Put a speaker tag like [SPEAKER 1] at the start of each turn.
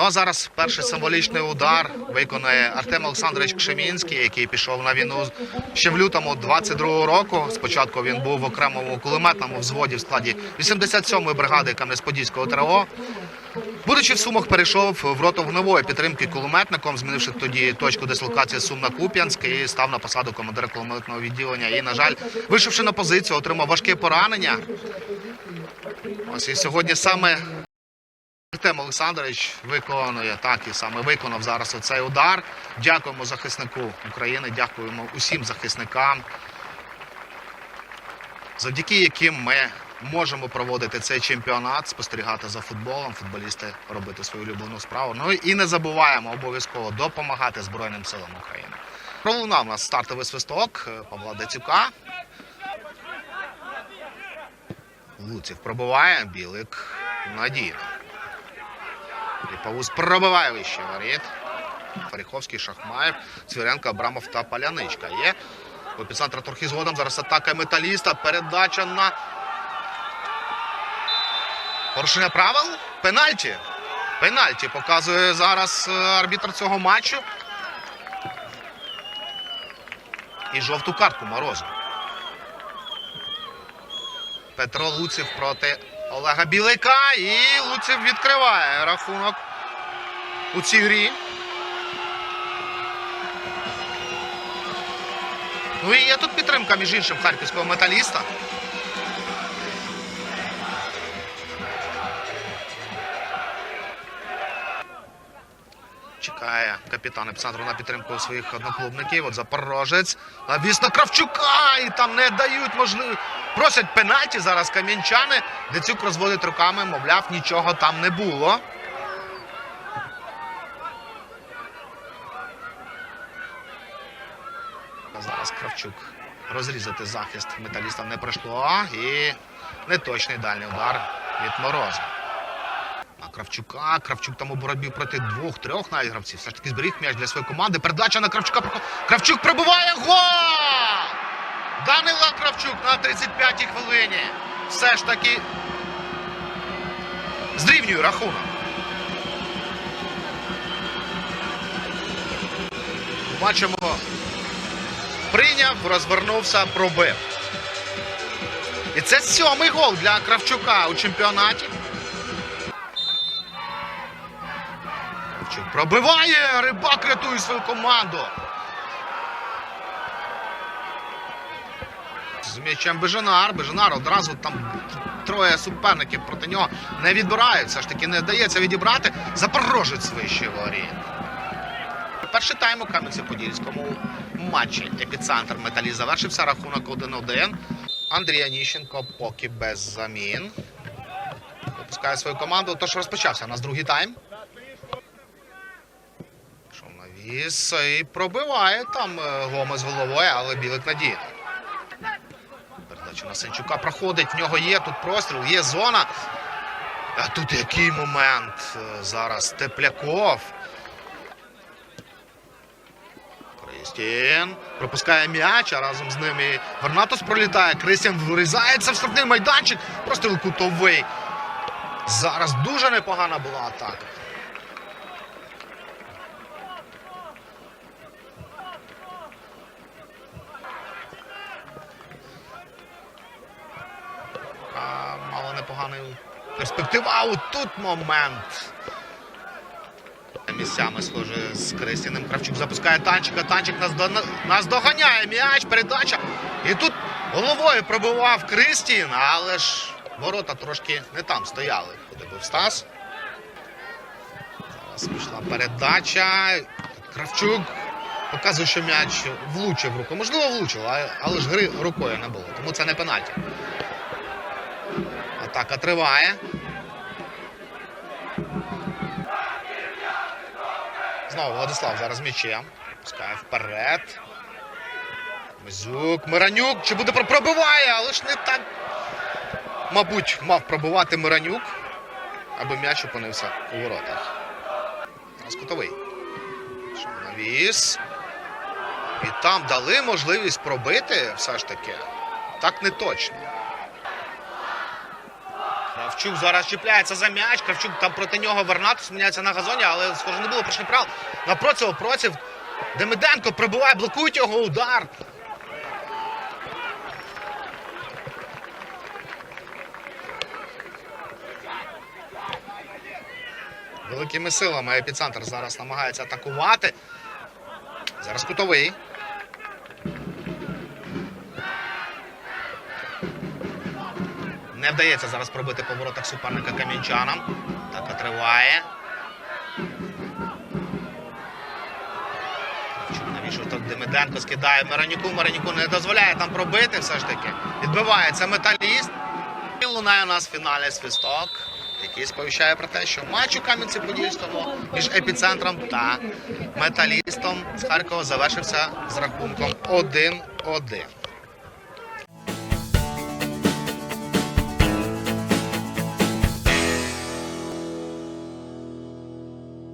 [SPEAKER 1] Ну а зараз перший символічний удар виконає Артем Олександрович Кшемінський, який пішов на війну ще в лютому 22-го року. Спочатку він був в окремому кулеметному взводі в складі 87-ї бригади Кам'янець-Подільського ТРО. Будучи в Сумах, перейшов в роту вогневої підтримки кулеметником, змінивши тоді точку дислокації Сум на Куп'янськ і став на посаду командира кулеметного відділення. І, на жаль, вийшовши на позицію, отримав важке поранення. Ось і сьогодні саме Артем Олександрович виконує так і саме виконав зараз оцей удар. Дякуємо захиснику України, дякуємо усім захисникам, завдяки яким ми можемо проводити цей чемпіонат, спостерігати за футболом, футболісти робити свою улюблену справу. Ну і не забуваємо обов'язково допомагати Збройним силам України. Пролунав нас стартовий свисток Павла Дацюка. Луців пробиває, білик надійно. Ліповус пробиває вище воріт. Фаріховський, Шахмаєв, Цвіренко, Абрамов та Паляничка. Є. У епіцентра згодом. Зараз атака металіста. Передача на порушення правил. Пенальті. Пенальті показує зараз е, арбітр цього матчу. І жовту картку Морозу. Петро Луців проти Олега Білика. І Луців відкриває рахунок у цій грі. Ну і є тут підтримка, між іншим, харківського металіста. Чекає капітан епіцентру на підтримку своїх одноклубників. От Запорожець. Навіс на Кравчука! І там не дають можливість. Просять пенальті зараз кам'янчани. Децюк розводить руками, мовляв, нічого там не було. Зараз Кравчук розрізати захист металіста не пройшло. І неточний дальній удар від Мороза. На Кравчука. Кравчук там у боротьбі проти двох-трьох навіть гравців. Все ж таки зберіг м'яч для своєї команди. Передача на Кравчука. Кравчук пробиває гол! Данила Кравчук на 35-й хвилині. Все ж таки зрівнює рахунок. Бачимо, прийняв, розвернувся, пробив. І це сьомий гол для Кравчука у чемпіонаті. Кравчук пробиває! Рибак рятує свою команду. З м'ячем Бежанар. Бежанар одразу там троє суперників проти нього не відбирають. Все ж таки не вдається відібрати. Запорожець вище воріт. Перший тайм у Кам'янці-Подільському матчі. Епіцентр металіст завершився. Рахунок 1-1. Андрій Аніщенко поки без замін. Випускає свою команду. Тож розпочався у нас другий тайм. Пішов навіс і пробиває там е, Гомес головою, але білик надійно. Передача на проходить. В нього є тут простріл, є зона. А тут який момент е, зараз Тепляков. Кристін пропускає м'яч, а разом з ним і Вернатос пролітає. Кристін врізається в штрафний майданчик. Простріл кутовий. Зараз дуже непогана була атака. А, мало непоганий перспектива. А от тут момент. Місцями схоже з Кристіним. Кравчук запускає танчика. Танчик наздо- наздоганяє м'яч, передача. І тут головою пробивав Кристін, але ж ворота трошки не там стояли. Куди був Стас. Зараз пішла передача. Кравчук показує, що м'яч влучив руку. Можливо, влучив, але ж гри рукою не було. Тому це не пенальті. Атака триває. Знову Владислав зараз м'ячем. Пускає вперед. Мизюк, Миранюк. Чи буде пробиває, але ж не так. Мабуть, мав пробивати Миранюк, аби м'яч опинився у воротах. Зараз кутовий. Навіс. І там дали можливість пробити все ж таки. Так не точно. Кравчук зараз чіпляється за м'яч. Кравчук там проти нього Вернатус міняється на газоні, але схоже не було порушення правил. Напроти проти Демиденко прибуває, блокують його удар. Великими силами епіцентр зараз намагається атакувати. Зараз кутовий. Не вдається зараз пробити по воротах суперника кам'янчанам. Така триває. Навіщо тут Демиденко скидає Миронюку. Миронюку не дозволяє там пробити все ж таки. Відбивається металіст. І лунає у нас фінальний свисток, який сповіщає про те, що матч у Кам'янці-Подільському між епіцентром та металістом з Харкова завершився з рахунком 1-1.